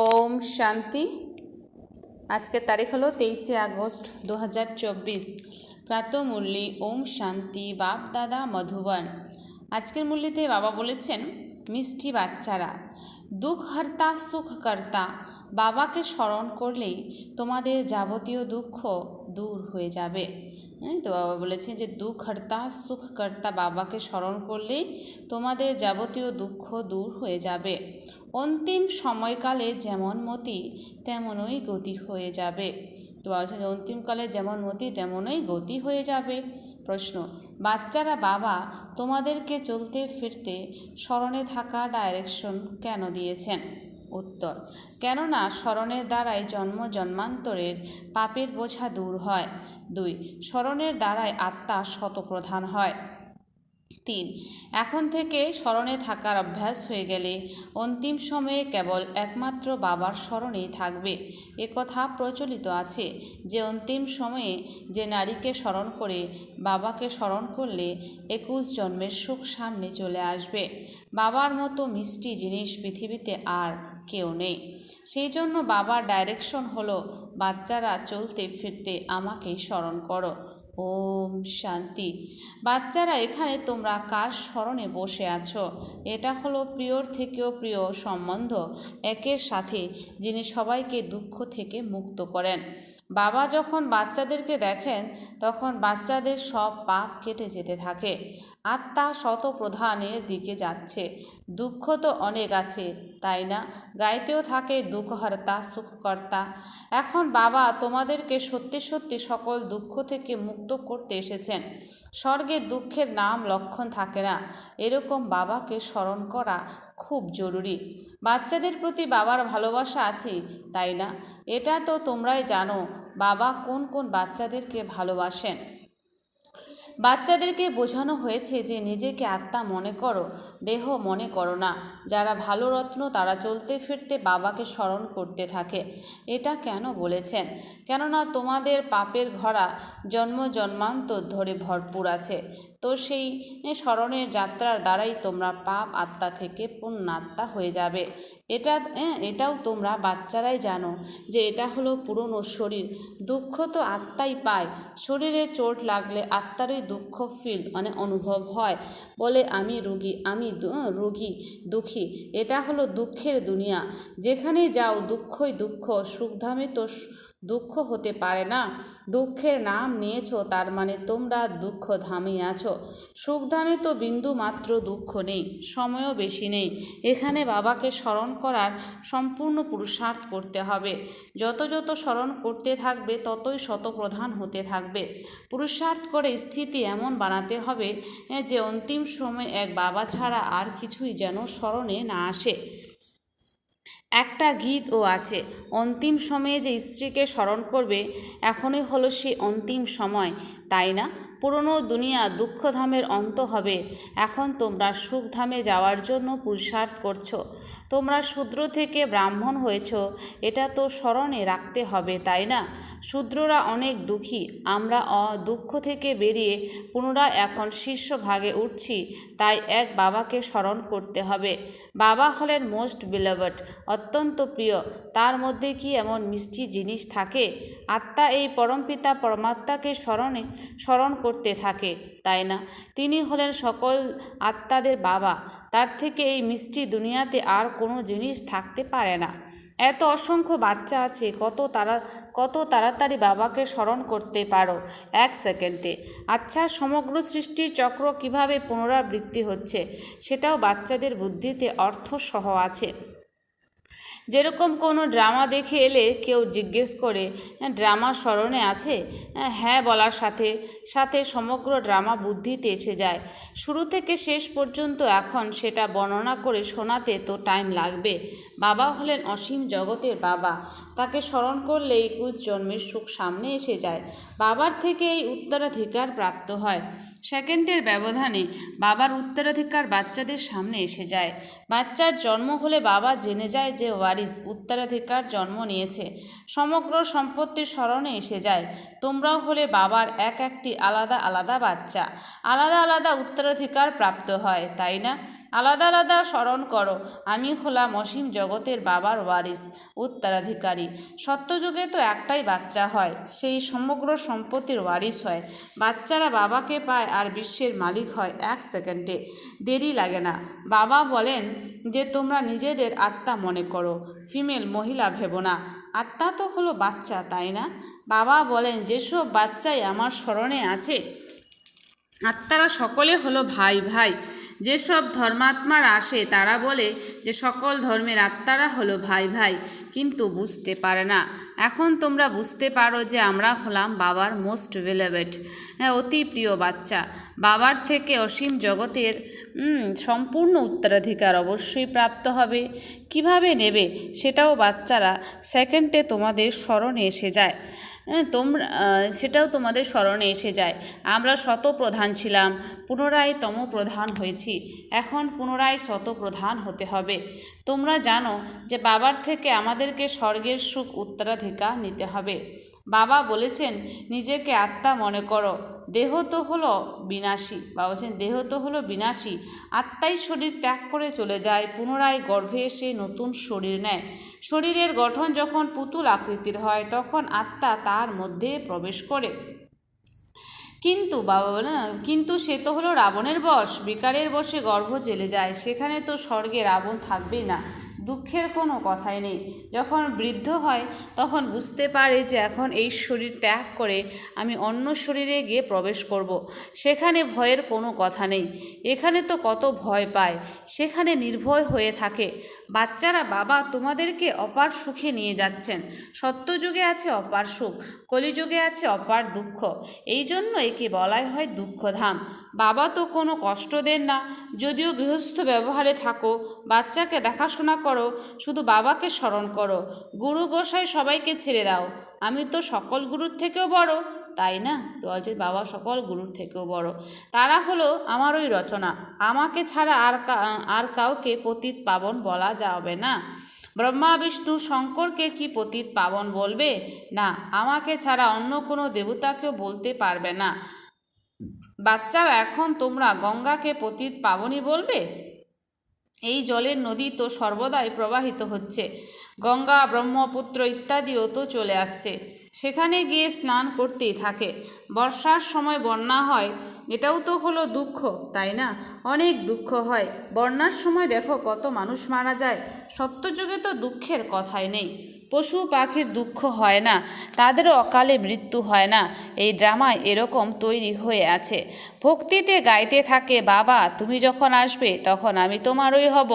ওম শান্তি। আজকের তারিখ হলো তেইশে আগস্ট দু হাজার চব্বিশ। প্রাতমূল্যী ওম শান্তি, বাপ, দাদা, মধুবন। আজকের মূল্যতে বাবা বলেছেন, মিষ্টি বাচ্চারা দুঃখ হর্তা সুখ কর্তা বাবাকে স্মরণ করলেই তোমাদের যাবতীয় দুঃখ দূর হয়ে যাবে। হ্যাঁ তো বাবা বলেছেন যে দুঃখ হর্তা সুখ কর্তা বাবাকে স্মরণ করলেই তোমাদের যাবতীয় দুঃখ দূর হয়ে যাবে। অন্তিম সময়কালে যেমন মতি, তেমনই গতি হয়ে যাবে। তো বলছে যে অন্তিমকালে যেমন মতি, তেমনই গতি হয়ে যাবে। প্রশ্ন, বাচ্চারা, বাবা, তোমাদেরকে চলতে ফিরতে স্মরণে থাকা ডাইরেকশন কেন দিয়েছেন? উত্তর। কেননা স্মরণের দ্বারাই জন্ম জন্মান্তরের পাপের বোঝা দূর হয়। দুই, স্মরণের দ্বারাই আত্মা শতপ্রধান হয়। তিন, এখন থেকে স্মরণে থাকার অভ্যাস হয়ে গেলে অন্তিম সময়ে কেবল একমাত্র বাবার স্মরণেই থাকবে। একথা প্রচলিত আছে যে অন্তিম সময়ে যে নারীকে স্মরণ করে বাবাকে স্মরণ করলে একুশ জন্মের সুখ সামনে চলে আসবে। বাবার মতো মিষ্টি জিনিস পৃথিবীতে আর কেউ নেই। সেই জন্য বাবার ডাইরেকশন হলো, বাচ্চারা চলতে ফিরতে আমাকেই স্মরণ করো। ওম শান্তি। বাচ্চারা, এখানে তোমরা কার স্মরণে বসে আছো? এটা হলো প্রিয়র থেকেও প্রিয় সম্বন্ধ, একের সাথে, যিনি সবাইকে দুঃখ থেকে মুক্ত করেন। বাবা যখন বাচ্চাদেরকে দেখেন, তখন বাচ্চাদের সব পাপ কেটে যেতে থাকে। আত্মা শত প্রধানের দিকে যাচ্ছে। দুঃখ তো অনেক আছে, তাই না? গাইতেও থাকে দুঃখহর্তা, সুখকর্তা। এখন বাবা, তোমাদেরকে সত্যি সত্যি সকল দুঃখ থেকে মুক্ত করতে এসেছেন। স্বর্গে দুঃখের নাম লক্ষণ থাকে না। এরকম বাবাকে স্মরণ করা খুব জরুরি। বাচ্চাদের প্রতি বাবার ভালোবাসা আছে, তাই না? এটা তো তোমরাই জানো, বাবা কোন কোন বাচ্চাদেরকে ভালোবাসেন। বাচ্চাদেরকে বোঝানো হয়েছে যে নিজেকে আত্মা মনে করো, দেহ মনে করো না। যারা ভালো রত্ন, তারা চলতে ফিরতে বাবাকে স্মরণ করতে থাকে। এটা কেন বলেছেন? কেননা তোমাদের পাপের ঘরা জন্ম জন্মান্তর ধরে ভরপুর আছে। তো সেই স্মরণের যাত্রার দ্বারাই তোমরা পাপ আত্মা থেকে পুণ্যাত্মা হয়ে যাবে। এটা এটাও তোমরা বাচ্চারাই জানো যে এটা হলো পুরনো শরীর। দুঃখ তো আত্মাই পায়। শরীরে চোট লাগলে আত্মারই দুঃখ ফিল মানে অনুভব হয়। বলে, আমি রুগী আমি রুগী, দুঃখী। এটা হলো দুঃখের দুনিয়া। যেখানে যাও, দুঃখই দুঃখ। সুখধামে তো দুঃখ হতে পারে না। দুঃখের নাম নিয়েছো, তার মানে তোমরা দুঃখ ধামে আছো। সুখধামে তো বিন্দু মাত্র দুঃখ নেই, সময়ও বেশি নেই। এখানে বাবাকে স্মরণ করার সম্পূর্ণ পুরুষার্থ করতে হবে। যত যত স্মরণ করতে থাকবে, ততই শতপ্রধান হতে থাকবে। পুরুষার্থ করে স্থিতি এমন বানাতে হবে, যে অন্তিম সময়ে এক বাবা ছাড়া আর কিছুই যেন স্মরণে না আসে। একটা গীতও আছে। অন্তিম সময়ে যে স্ত্রীকে স্মরণ করবে, এখনই হলো সে অন্তিম সময়, তাই না? পুরনো দুনিয়া দুঃখধামের অন্ত হবে। এখন তোমরা সুখধামে যাওয়ার জন্য পুরুষার্থ করছ। তোমরা শূদ্র থেকে ব্রাহ্মণ হয়েছ, এটা তো স্মরণে রাখতে হবে, তাই না? শূদ্ররা অনেক দুঃখী, আমরা অ দুঃখ থেকে বেরিয়ে পুনরায় এখন শীর্ষ ভাগে উঠছি, তাই এক বাবাকে স্মরণ করতে হবে। বাবা হলেন মোস্ট বিলেভড, অত্যন্ত প্রিয়, তার মধ্যে কি এমন মিষ্টি জিনিস থাকে? আত্মা এই পরমপিতা পরমাত্মাকে স্মরণে, স্মরণ করতে থাকে, তাই না? তিনি হলেন সকল আত্মাদের বাবা। তার থেকে এই মিষ্টি দুনিয়াতে আর কোনো জিনিস থাকতে পারে না। এত অসংখ্য বাচ্চা আছে, কত তারা, কত তাড়াতাড়ি বাবাকে স্মরণ করতে পারো। এক সেকেন্ডে। আচ্ছা সমগ্র সৃষ্টির চক্র কীভাবে পুনরাবৃত্তি হচ্ছে? সেটাও বাচ্চাদের বুদ্ধিতে অর্থ সহ আছে। যেরকম কোনো ড্রামা দেখে এলে কেউ জিজ্ঞেস করে ড্রামা স্মরণে আছে? হ্যাঁ বলার সাথে সাথে সমগ্র ড্রামা বুদ্ধিতে এসে যায়। শুরু থেকে শেষ পর্যন্ত এখন সেটা বর্ণনা করে শোনাতে তো টাইম লাগবে। বাবা হলেন অসীম জগতের বাবা। তাকে স্মরণ করলে একুশ জন্মের সুখ সামনে এসে যায়। বাবার থেকে এই উত্তরাধিকার প্রাপ্ত হয়। সেকেন্ডের ব্যবধানে বাবার উত্তরাধিকার বাচ্চাদের সামনে এসে যায়। বাচ্চার জন্ম হলে বাবা জেনে যায় যে ওয়ারিস উত্তরাধিকার জন্ম নিয়েছে। সমগ্র সম্পত্তির স্মরণে এসে যায়। তোমরাও হলে বাবার এক একটি আলাদা আলাদা বাচ্চা। আলাদা আলাদা উত্তরাধিকার প্রাপ্ত হয়, তাই না? আলাদা আলাদা স্মরণ করো, আমি হলাম অসীম জগতের বাবার ওয়ারিস, উত্তরাধিকারী। সত্যযুগে তো একটাই বাচ্চা হয়, সেই সমগ্র সম্পত্তির ওয়ারিস হয়। বাচ্চারা বাবাকে পায় আর বিশ্বের মালিক হয় এক সেকেন্ডে। দেরি লাগে না। বাবা বলেন যে, তোমরা নিজেদের আত্মা মনে করো, ফিমেল মহিলা ভেবো না। আত্মা তো হলো বাচ্চা তাই না? বাবা বলেন যেসব বাচ্চাই আমার স্মরণে আছে আত্মারা সকলে হলো ভাই ভাই। যেসব ধর্মাত্মার আসে, তারা বলে যে সকল ধর্মের আত্মারা হলো ভাই ভাই। কিন্তু বুঝতে পারে না। এখন তোমরা বুঝতে পারো যে আমরা হলাম বাবার মোস্ট ভেলেবেট হ্যাঁ অতি প্রিয় বাচ্চা। বাবার থেকে অসীম জগতের সম্পূর্ণ উত্তরাধিকার অবশ্যই প্রাপ্ত হবে। কীভাবে নেবে? সেটাও বাচ্চারা সেকেন্ডে তোমাদের স্মরণে এসে যায়। তোমরা সেটাও তোমাদের স্মরণে এসে যায়। আমরা শত প্রধান ছিলাম, পুনরায় তম প্রধান হয়েছি। এখন পুনরায় শত প্রধান হতে হবে। তোমরা জানো যে বাবার থেকে আমাদেরকে স্বর্গের সুখ উত্তরাধিকার নিতে হবে। বাবা বলেছেন, নিজেকে আত্মা মনে করো। দেহ তো হলো বিনাশী বাবা বলছেন দেহ তো হলো বিনাশী। আত্মাই শরীর ত্যাগ করে চলে যায়, পুনরায় গর্ভে এসে নতুন শরীর নেয়। শরীরের গঠন যখন পুতুল আকৃতির হয়, তখন আত্মা তার মধ্যে প্রবেশ করে। কিন্তু, বাবা বলে কিন্তু সে তো হলো রাবণের বশ, বিকারের বসে গর্ভ জেলে যায়, সেখানে তো স্বর্গে রাবণ থাকবেই না। দুঃখের কোনো কথাই নেই। যখন বৃদ্ধ হয়, তখন বুঝতে পারে যে এখন এই শরীর ত্যাগ করে আমি অন্য শরীরে গিয়ে প্রবেশ করব। সেখানে ভয়ের কোনো কথা নেই। এখানে তো কত ভয় পায়, সেখানে নির্ভয় হয়ে থাকে। বাচ্চারা, বাবা, তোমাদেরকে অপার সুখে নিয়ে যাচ্ছেন। সত্যযুগে আছে অপার সুখ। কলিযুগে আছে অপার দুঃখ। এই জন্য একে বলাই হয় দুঃখধাম। বাবা তো কোনো কষ্ট দেন না। যদিও গৃহস্থ ব্যবহারে থাকো, বাচ্চাকে দেখাশোনা করো, শুধু বাবাকে স্মরণ করো। গুরু গোসাই সবাইকে ছেড়ে দাও। আমি তো সকল গুরুর থেকেও বড়। তাই না? বলছে বাবা সকল গুরুর থেকেও বড়। তারা হলো আমার ওই রচনা। আমাকে ছাড়া আর আর কাউকে পতিত পাবন বলা যাবে না। ব্রহ্মা, বিষ্ণু, শঙ্করকে কি পতীত পাবন বলবে? না, আমাকে ছাড়া অন্য কোনো দেবতাকেও বলতে পারবে না। বাচ্চারা, এখন তোমরা গঙ্গাকে পতীত পাবনই বলবে? এই জলের নদী তো সর্বদাই প্রবাহিত হচ্ছে। গঙ্গা, ব্রহ্মপুত্র ইত্যাদিও তো চলে আসছে। সেখানে গিয়ে স্নান করতেই থাকে। বর্ষার সময় বন্যা হয়, এটাও তো হলো দুঃখ, তাই না? অনেক দুঃখ হয়। বন্যার সময় দেখো কত মানুষ মারা যায়। সত্যযুগে তো দুঃখের কথাই নেই। পশু পাখির দুঃখ হয় না তাদেরও অকালে মৃত্যু হয় না। এই ড্রামায় এরকম তৈরি হয়ে আছে। ভক্তিতে গাইতে থাকে, বাবা, তুমি যখন আসবে তখন আমি তোমারই হব।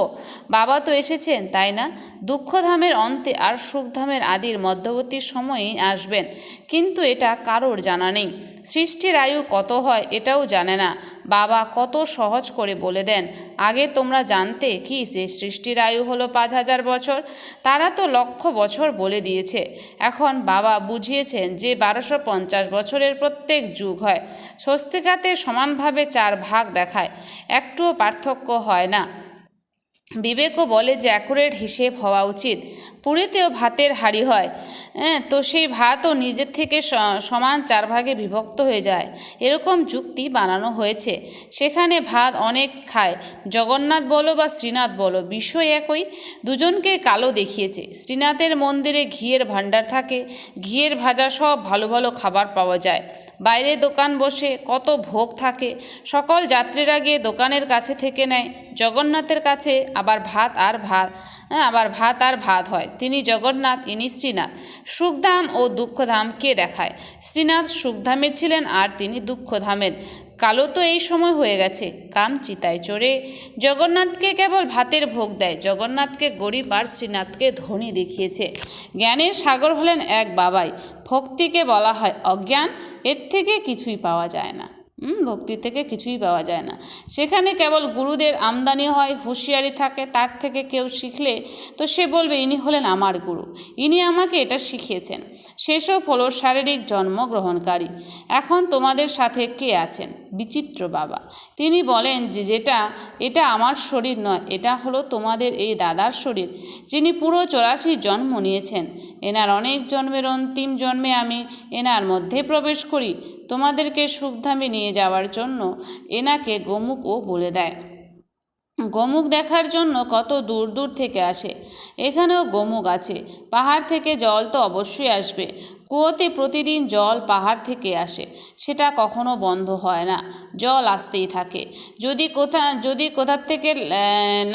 বাবা তো এসেছেন, তাই না? দুঃখধামের অন্তে আর সুখধামের আদির মধ্যবর্তী সময়েই আসবেন। কিন্তু এটা কারোর জানা নেই। সৃষ্টির আয়ু কত হয় এটাও জানে না। বাবা কত সহজ করে বলে দেন, আগে তোমরা জানতে কি যে সৃষ্টির আয়ু হলো পাঁচ হাজার বছর? তারা তো লক্ষ বছর বলে দিয়েছে। এখন বাবা বুঝিয়েছেন যে বারোশো পঞ্চাশ বছরের প্রত্যেক যুগ হয়। স্বস্তিকাতে সমানভাবে চার ভাগ দেখায়। একটুও পার্থক্য হয় না। বিবেকও বলে যে অ্যাকুরেট হিসেব হওয়া উচিত। পুরীতেও ভাতের হাড়ি হয়। হ্যাঁ তো সেই ভাতও নিজের থেকে সমান চার ভাগে বিভক্ত হয়ে যায়। এরকম যুক্তি বানানো হয়েছে। সেখানে ভাত অনেক খায়। জগন্নাথ বলো বা শ্রীনাথ বলো বিষয় একই। দুজনকে কালো দেখিয়েছে। শ্রীনাথের মন্দিরে ঘিয়ের ভাণ্ডার থাকে। ঘিয়ের ভাজা সব ভালো ভালো খাবার পাওয়া যায়। বাইরে দোকান বসে কত ভোগ থাকে। সকল যাত্রীরা গিয়ে দোকানের কাছে থেকে নেয়। জগন্নাথের কাছে আবার ভাত আর ভাত। আবার ভাত আর ভাত হয়। তিনি জগন্নাথ, ইনি শ্রীনাথ। সুখধাম ও দুঃখধাম কে দেখায়। শ্রীনাথ সুখধামে ছিলেন আর তিনি দুঃখধামের। কালো তো এই সময় হয়ে গেছে। কাম চিতায় চড়ে। জগন্নাথকে কেবল ভাতের ভোগ দেয়। জগন্নাথকে গরিব আর শ্রীনাথকে ধনী দেখিয়েছে। জ্ঞানের সাগর হলেন এক বাবাই। ভক্তিকে বলা হয় অজ্ঞান। এর থেকে কিছুই পাওয়া যায় না। হুম, ভক্তির থেকে কিছুই পাওয়া যায় না। সেখানে কেবল গুরুদের আমদানি হয় হুঁশিয়ারি থাকে তার থেকে কেউ শিখলে তো সে বলবে ইনি হলেন আমার গুরু। ইনি আমাকে এটা শিখিয়েছেন। সেসব হলো শারীরিক জন্মগ্রহণকারী এখন তোমাদের সাথে কে আছেন? বিচিত্র বাবা। তিনি বলেন যে যেটা এটা আমার শরীর নয় এটা হলো তোমাদের এই দাদার শরীর যিনি পুরো চৌরাশি জন্ম নিয়েছেন। এনার অনেক জন্মের অন্তিম জন্মে আমি এনার মধ্যে প্রবেশ করি। তোমাদেরকে সুখধামে নিয়ে যাওয়ার জন্য এনাকে গোমুখও বলে দেয়। গোমুখ দেখার জন্য কত দূর দূর থেকে আসে। এখানেও গোমুখ আছে। পাহাড় থেকে জল তো অবশ্যই আসবে। কুয়োতে প্রতিদিন জল পাহাড় থেকে আসে, সেটা কখনো বন্ধ হয় না, জল আসতেই থাকে। যদি কোথা, যদি কোথার থেকে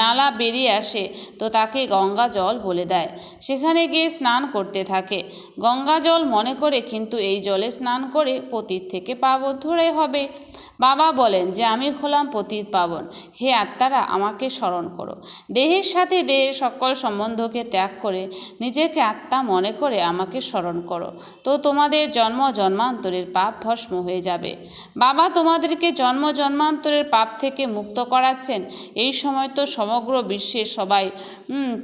নালা বেরিয়ে আসে, তো তাকে গঙ্গা জল বলে দেয়। সেখানে গিয়ে স্নান করতে থাকে। গঙ্গা জল মনে করে কিন্তু এই জলে স্নান করে পতিত থেকে পাবন ধরে হবে। বাবা বলেন যে, আমি হলাম পতিত পাবন। হে আত্মারা, আমাকে স্মরণ করো। দেহের সাথে দেহের সকল সম্বন্ধকে ত্যাগ করে নিজেকে আত্মা মনে করে আমাকে স্মরণ করো। তো তোমাদের জন্ম জন্মান্তরের পাপ ভস্ম হয়ে যাবে। বাবা তোমাদেরকে জন্ম জন্মান্তরের পাপ থেকে মুক্ত করাচ্ছেন। এই সময় তো সমগ্র বিশ্বে সবাই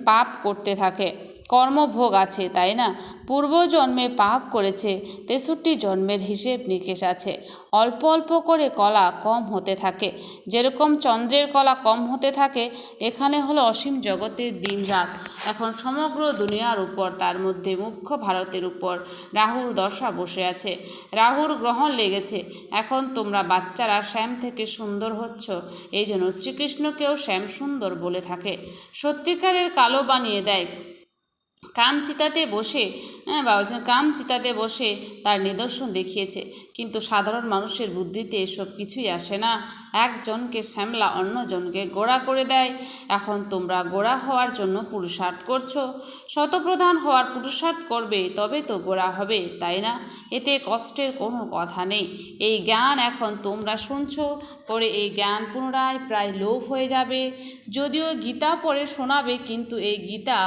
পাপ করতে থাকে। কর্মভোগ আছে, তাই না? পূর্বজন্মে পাপ করেছে, তেষট্টি জন্মের হিসেব নিকেশ আছে। অল্প অল্প করে কলা কম হতে থাকে। যেরকম চন্দ্রের কলা কম হতে থাকে, এখানে হলো অসীম জগতের দিন রাত। এখন সমগ্র দুনিয়ার উপর, তার মধ্যে মুখ্য ভারতের উপর রাহুর দশা বসে আছে। রাহুর গ্রহণ লেগেছে। এখন তোমরা বাচ্চারা শ্যাম থেকে সুন্দর হচ্ছ, এই জন্য শ্রীকৃষ্ণকেও শ্যাম সুন্দর বলে থাকে। সত্যিকারের কালো বানিয়ে দেয় কাম চিতাতে বসে হ্যাঁ বাবা বলছেন কাম চিতাতে বসে তার নিদর্শন দেখিয়েছে। কিন্তু সাধারণ মানুষের বুদ্ধিতে এসব কিছুই আসে না। একজনকে শ্যামলা অন্যজনকে গোড়া করে দেয়। এখন তোমরা গোড়া হওয়ার জন্য পুরুষার্থ করছ। শতপ্রধান হওয়ার পুরুষার্থ করবে, তবে তো গোড়া হবে, তাই না? এতে কষ্টের কোনো কথা নেই। এই জ্ঞান এখন তোমরা শুনছো, পরে এই জ্ঞান পুনরায় প্রায় লোভ হয়ে যাবে। যদিও গীতা পড়ে শোনাবে, কিন্তু এই গীতা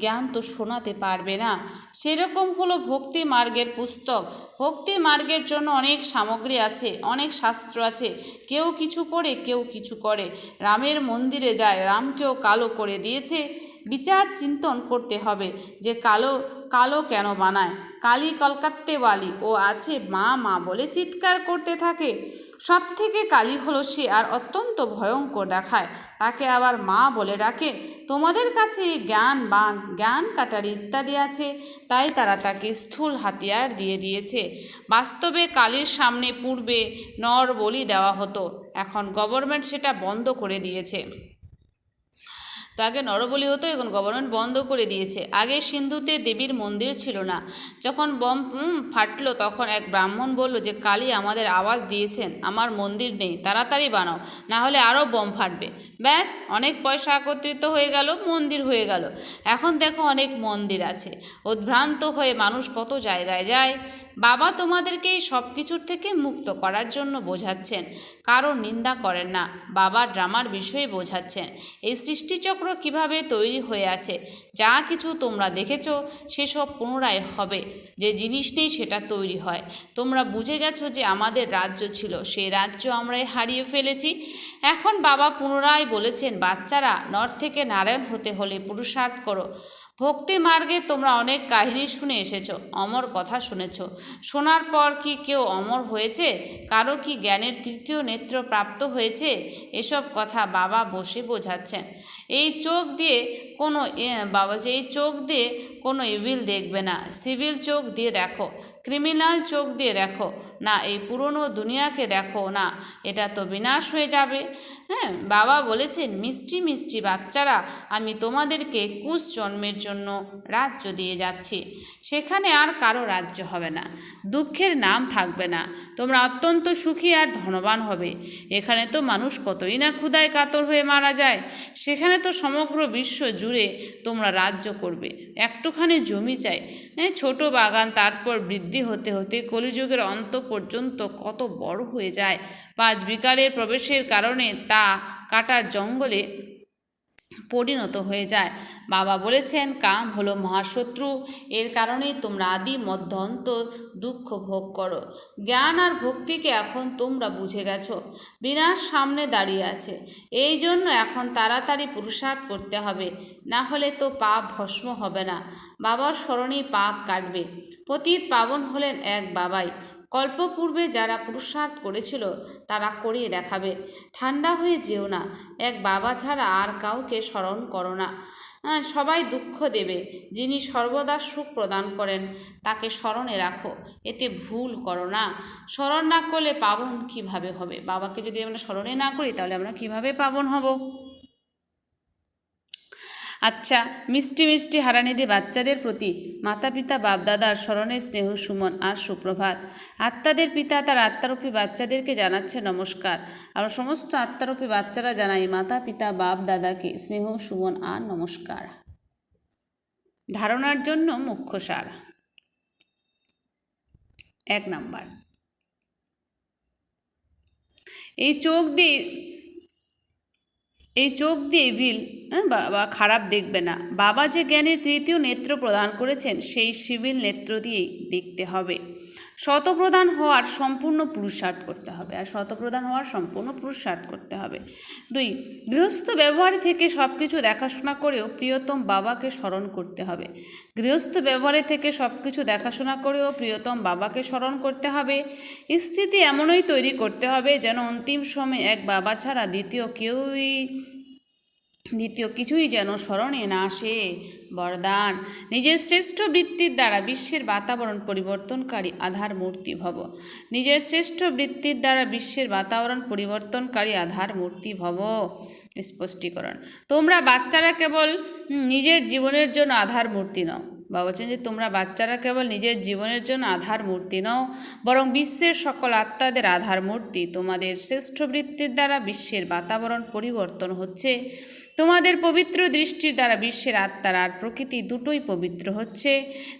জ্ঞান তো শোনাতে পারবে না। সেরকম হলো ভক্তি মার্গের পুস্তক। ভক্তি মার্গের জন্য অনেক সামগ্রী আছে, অনেক শাস্ত্র আছে। কেউ কিছু করে কেউ কিছু করে। রামের মন্দিরে যায়, রামকেও কালো করে দিয়েছে। বিচার চিন্তন করতে হবে যে কালো কালো কেন বানায়? কালী কলকাত্তে বালি। ও আছে মা মা বলে চিৎকার করতে থাকে। সব থেকে কালী হলো সে আর অত্যন্ত ভয়ঙ্কর দেখায়। তাকে আবার মা বলে ডাকে, তোমাদের কাছে জ্ঞান বান, জ্ঞান কাটারি ইত্যাদি আছে? তাই তারা তাকে স্থূল হাতিয়ার দিয়ে দিয়েছে। বাস্তবে কালীর সামনে পূর্বে নর বলি দেওয়া হতো। এখন গভর্নমেন্ট সেটা বন্ধ করে দিয়েছে। তো আগে নরবলি হতো এখন গভর্নমেন্ট বন্ধ করে দিয়েছে। আগে সিন্ধুতে দেবীর মন্দির ছিল না। যখন বম ফাটলো, তখন এক ব্রাহ্মণ বলল যে, কালী আমাদের আওয়াজ দিয়েছেন, আমার মন্দির নেই, তাড়াতাড়ি বানাও না হলে আরও বম ফাটবে। ব্যাস, অনেক পয়সা একত্রিত হয়ে গেল, মন্দির হয়ে গেল। এখন দেখো অনেক মন্দির আছে। উদ্ভ্রান্ত হয়ে মানুষ কত জায়গায় যায়। বাবা তোমাদেরকে এই সব কিছুর থেকে মুক্ত করার জন্য বোঝাচ্ছেন কারও নিন্দা করেন না, বাবা ড্রামার বিষয়ে বোঝাচ্ছেন। এই সৃষ্টিচক্র কীভাবে তৈরি হয়ে আছে, যা কিছু তোমরা দেখেছ, সেসব পুনরায় হবে। যে জিনিস নেই, সেটা তৈরি হয়। তোমরা বুঝে গেছো যে আমাদের রাজ্য ছিল সেই রাজ্য আমরাই হারিয়ে ফেলেছি। এখন বাবা পুনরায় বলেছেন, বাচ্চারা নর থেকে নারায়ণ হতে হলে পুরুষার্থ করো। ভক্তি মার্গে তোমরা অনেক কাহিনী শুনে এসেছ, অমর কথা শুনেছ। শোনার পর কি কেউ অমর হয়েছে? কারও কি জ্ঞানের তৃতীয় নেত্র প্রাপ্ত হয়েছে? এসব কথা বাবা বসে বোঝাচ্ছেন। এই চোখ দিয়ে কোনো বাবা বলছে এই চোখ দিয়ে কোনো ইভিল দেখবে না। সিভিল চোখ দিয়ে দেখো ক্রিমিনাল চোখ দিয়ে দেখো, না এই পুরনো দুনিয়াকে দেখো না, এটা তো বিনাশ হয়ে যাবে। হ্যাঁ বাবা বলেছেন, মিষ্টি মিষ্টি বাচ্চারা, আমি তোমাদেরকে কুশ জন্মের জন্য রাজ্য দিয়ে যাচ্ছি। সেখানে আর কারও রাজ্য হবে না, দুঃখের নাম থাকবে না, তোমরা অত্যন্ত সুখী আর ধনবান হবে। এখানে তো মানুষ কতই না ক্ষুদায় কাতর হয়ে মারা যায়, সেখানে তো সমগ্র বিশ্ব জুড়ে তোমরা রাজ্য করবে। একটুখানি জমি চাই। হ্যাঁ ছোট বাগান, তারপর বৃদ্ধি হতে হতে কলিযুগের অন্ত পর্যন্ত কত বড় হয়ে যায়। পাঁচ বিকারের প্রবেশের কারণে তা কাটার জঙ্গলে পরিণত হয়ে যায়। বাবা বলেছেন, কাম হলো মহাশত্রু। এর কারণেই তোমরা আদি মধ্য অন্ত দুঃখ ভোগ করো। জ্ঞান আর ভক্তিকে এখন তোমরা বুঝে গেছো। বিনাশ সামনে দাঁড়িয়ে আছে। এই জন্য এখন তাড়াতাড়ি পুরুষার্থ করতে হবে। না হলে তো পাপ ভস্ম হবে না। বাবার স্মরণেই পাপ কাটবে। পতীত পাবন হলেন এক বাবাই। কল্পপূর্বে যারা পুরুষার্থ করেছিল, তারা করিয়ে দেখাবে। ঠান্ডা হয়ে যেও না, এক বাবা ছাড়া আর কাউকে স্মরণ করো না। সবাই দুঃখ দেবে, যিনি সর্বদা সুখ প্রদান করেন, তাকে স্মরণে রাখো, এতে ভুল করো না। স্মরণ না করলে পাবন কীভাবে হবে? বাবাকে যদি আমরা স্মরণে না করি, তাহলে আমরা কীভাবে পাবন হব? আচ্ছা মিষ্টি মিষ্টি হারানিধি বাচ্চাদের প্রতি মাতা পিতা বাপদাদার স্মরণের স্নেহ, সুমন আর সুপ্রভাত। আত্মাদের পিতা তার আত্মারূপী বাচ্চাদেরকে জানাচ্ছে নমস্কার। আর সমস্ত আত্মারূপী বাচ্চারা জানাই মাতা, পিতা, বাপ, দাদাকে স্নেহ, সুমন আর নমস্কার। ধারণার জন্য মুখ্য সার এক নাম্বার। এই চোখ দিয়ে এই চোখ দিয়ে ভিল হ্যাঁ, বা খারাপ দেখবে না। বাবা যে জ্ঞানের তৃতীয় নেত্র প্রদান করেছেন সেই সিভিল নেত্র দিয়েই দেখতে হবে। শতপ্রধান হওয়ার সম্পূর্ণ পুরুষার্থ করতে হবে আর শতপ্রধান হওয়ার সম্পূর্ণ পুরুষার্থ করতে হবে। দুই, গৃহস্থ ব্যবহার থেকে সব কিছু দেখাশোনা করেও প্রিয়তম বাবাকে স্মরণ করতে হবে। গৃহস্থ ব্যবহারে থেকে সব কিছু দেখাশোনা করেও প্রিয়তম বাবাকে স্মরণ করতে হবে। স্থিতি এমনই তৈরি করতে হবে যেন অন্তিম সময়ে এক বাবা ছাড়া দ্বিতীয় কেউই দ্বিতীয় কিছুই যেন স্মরণে না আসে। বরদান। নিজের শ্রেষ্ঠ বৃত্তির দ্বারা বিশ্বের বাতাবরণ পরিবর্তনকারী আধার মূর্তি ভব। নিজের শ্রেষ্ঠ বৃত্তির দ্বারা বিশ্বের বাতাবরণ পরিবর্তনকারী আধার মূর্তি ভব। স্পষ্টীকরণ। তোমরা বাচ্চারা কেবল নিজের জীবনের জন্য আধার মূর্তি নও। বা বলছেন যে তোমরা বাচ্চারা কেবল নিজের জীবনের জন্য আধার মূর্তি নও, বরং বিশ্বের সকল আত্মাদের আধার মূর্তি। তোমাদের শ্রেষ্ঠ বৃত্তির দ্বারা বিশ্বের বাতাবরণ পরিবর্তন হচ্ছে। তোমাদের পবিত্র দৃষ্টির দ্বারা বিশ্বের আত্মার আর প্রকৃতি দুটোই পবিত্র হচ্ছে।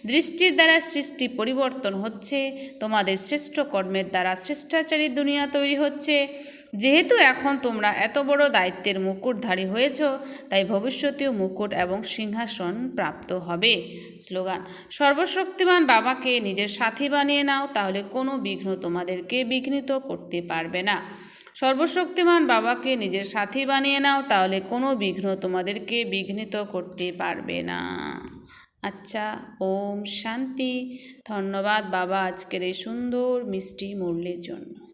দৃষ্টির দ্বারা সৃষ্টি পরিবর্তন হচ্ছে। তোমাদের শ্রেষ্ঠ কর্মের দ্বারা শ্রেষ্টাচারী দুনিয়া তৈরি হচ্ছে। যেহেতু এখন তোমরা এত বড় দায়িত্বের মুকুটধারী হয়েছ, তাই ভবিষ্যতেও মুকুট এবং সিংহাসন প্রাপ্ত হবে। স্লোগান, সর্বশক্তিমান বাবাকে নিজের সাথী বানিয়ে নাও, তাহলে কোনো বিঘ্ন তোমাদেরকে বিঘ্নিত করতে পারবে না। সর্বশক্তিমান বাবাকে নিজের সাথী বানিয়ে নাও, তাহলে কোনো বিঘ্ন তোমাদেরকে বিঘ্নিত করতে পারবে না। আচ্ছা ওম শান্তি। ধন্যবাদ বাবা আজকের এই সুন্দর মিষ্টি মূল্যের জন্য।